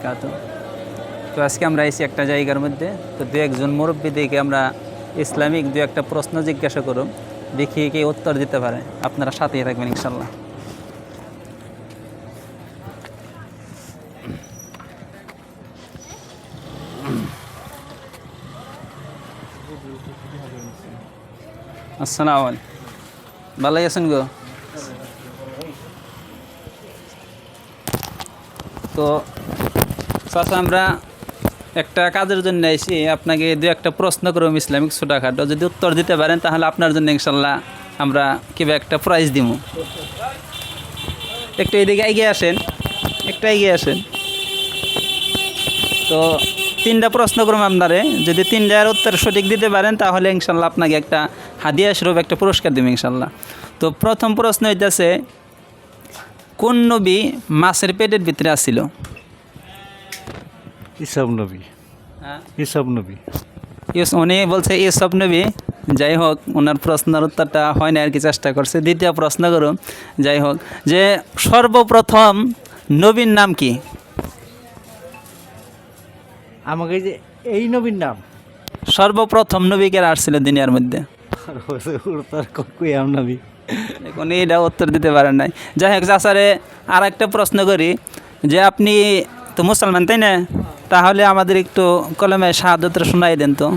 বারাকাতু তো আজকে আমরা এসেছি একটা জায়গার মধ্যে। তো দু একজন মুরব্বী দেখে আমরা ইসলামিক দু একটা প্রশ্ন জিজ্ঞাসা করুন। দেখি কে উত্তর দিতে পারে। আপনারা সাথেই থাকবেন ইনশাল্লাহ আসসালামু ভালোই আছেন গো? তো চাচা আমরা একটা কাজের জন্য এসে আপনাকে দু একটা প্রশ্ন করব ইসলামিক ছোটোখাটো যদি উত্তর দিতে পারেন, তাহলে আপনার জন্য ইনশাল্লাহ আমরা কিবা একটা প্রাইজ দিব একটু এদিকে এগিয়ে আসেন, একটা এগিয়ে আসেন। তো তিনটা প্রশ্ন করব আপনারে। যদি তিনটার উত্তর সঠিক দিতে পারেন, তাহলে ইনশাল্লাহ আপনাকে একটা হাদিয়া স্বরূপ, একটা পুরস্কার দেবো ইনশাল্লাহ। তো প্রথম প্রশ্ন হইতেছে, কোন নবী মাছের পেটের ভিতরে আসছিল ইসব নবী। ইসব নবী। ইউস উনি বলছে ইসব নবী যাই হোক ওনার প্রশ্নের উত্তরটা হয় না আর কি চেষ্টা করছে। দ্বিতীয় প্রশ্ন করুন যাই হোক যে সর্বপ্রথম নবীর নাম কি? আমাকে যে এই নবীর নাম। সর্বপ্রথম নবীকে আসছিল দুনিয়ার মধ্যে? নবী? এখন এইটা উত্তর দিতে পারেন নাই। যাই হোক চাচারে আর একটা প্রশ্ন করি যে আপনি তো মুসলমান তাই না? তাহলে আমাদের একটু কলমে শাহাদতটা শোনাই দেন তো।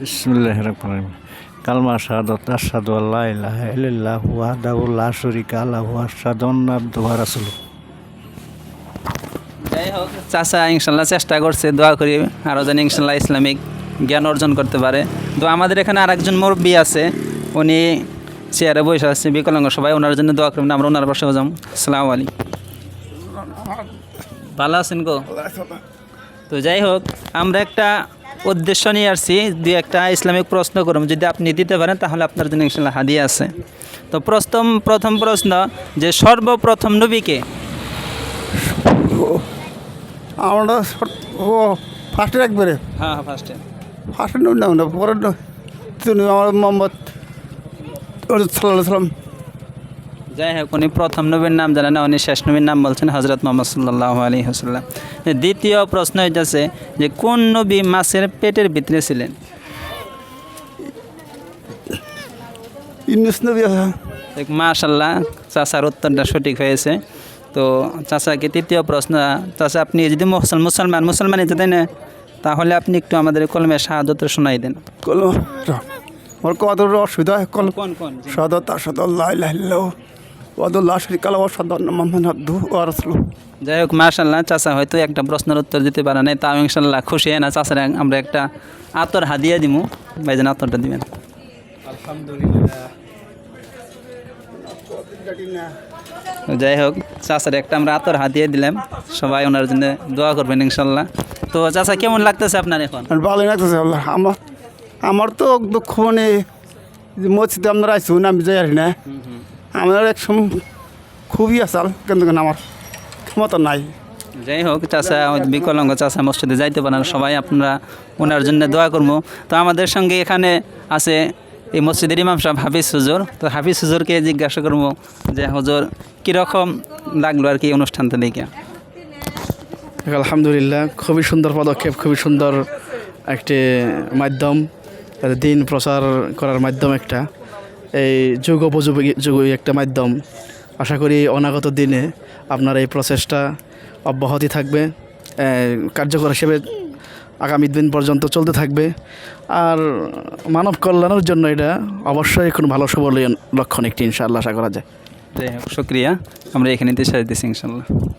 বিসমিল্লাহ রহমান কালমা শাহাদত আসাদু আল্লাহ ইলাহা ইল্লাল্লাহু ওয়াহদাহু লা শারীকা লাহু আশহাদু আন্না আবদুহু ওয়া রাসূলুহু। যাই হোক চাচা ইনশাল্লাহ চেষ্টা করছে দোয়া করি আরও যেন ইনশাল্লাহ ইসলামিক জ্ঞান অর্জন করতে পারে। তো আমাদের এখানে আর একজন মুরব্বী আছে উনি চেয়ারে বসে আছে বিকলাঙ্গ সবাই ওনার জন্য দোয়া করবেন আমরা ওনার পাশে যাম সালাম আলী ভালো আছেন গো? তো যাই হোক আমরা একটা উদ্দেশ্য নিয়ে আসছি দুই একটা ইসলামিক প্রশ্ন করুন। যদি আপনি দিতে পারেন তাহলে আপনার জন্য ইনশাল্লাহ হাদিয়া আছে। তো প্রথম প্রথম প্রশ্ন যে সর্বপ্রথম নবীকে আমরা ও ফার্স্টের একবারে। হ্যাঁ হ্যাঁ ফার্স্টে নবী না পরের ন- তিনি আমার মোহাম্মদ। সাল্লাম যাই হোক উনি প্রথম নবীর নাম জানেন না উনি শেষ নবীর নাম বলছেন হজরত মোহাম্মদ সাল্লাহ আলী হাসাল্লাম দ্বিতীয় প্রশ্ন হইতেছে যে কোন নবী মাছের পেটের ভিতরে ছিলেন? ইউনুস নবী মাশাল্লাহ চাচার উত্তরটা সঠিক হয়েছে। তো চাচাকে তৃতীয় প্রশ্ন চাচা আপনি যদি মুসল- মুসলমান মুসলমানই তাই না তাহলে আপনি একটু আমাদের কলমে শাহাদত শোনাই দেন। কল আমার কত অসুবিধা হয় কোন সদত সদ আল্লাহ ইল্লাহ ওয়াদুল্লাহ শরীক আল্লাহ সদ মোহাম্মদ আব্দু ওয়া রাসূলুহু। যাই হোক মাশাল্লাহ চাচা হয়তো একটা প্রশ্নের উত্তর দিতে পারে নাই তাও ইনশাল্লাহ খুশি হয় না। চাচার আমরা একটা আতর হাদিয়া দিমু। ভাইজান আতরটা দিবেন। যাই হোক চাচার একটা আমরা আতর হাতিয়ে দিলাম। সবাই ওনার জন্য দোয়া করবেন ইনশাল্লাহ তো চাচা কেমন লাগতেছে আপনার এখন? ভালো লাগতেছে আমার আমার তো দুঃখ মানে মসজিদে আপনারা আইসুন আমি যাই আর না। আমার এক সময় খুবই আসাল কিন্তু আমার ক্ষমতা নাই। যাই হোক চাচা ওই বিকলাঙ্গ চাচা মসজিদে যাইতে পারেন সবাই আপনারা ওনার জন্য দোয়া করব। তো আমাদের সঙ্গে এখানে আছে এই মসজিদের ইমাম সাহেব হাফিজ হুজুর। তো হাফিজ হুজুরকে জিজ্ঞাসা করব যে হুজুর কীরকম লাগল আর কি অনুষ্ঠানটা দেখে? আলহামদুলিল্লাহ খুবই সুন্দর পদক্ষেপ খুবই সুন্দর একটি মাধ্যম। দিন প্রচার করার মাধ্যম একটা, এই যুগ উপযোগী, যুগী একটা মাধ্যম। আশা করি অনাগত দিনে আপনার এই প্রচেষ্টা অব্যাহতি থাকবে কার্যকর হিসেবে আগামী দিন পর্যন্ত চলতে থাকবে। আর মানব কল্যাণের জন্য এটা অবশ্যই কোনো ভালো শুভ লক্ষণ একটি ইনশাআল্লাহ, আশা করা যায়। যাই আমরা এখানে সাজ দিচ্ছি ইনশাল্লাহ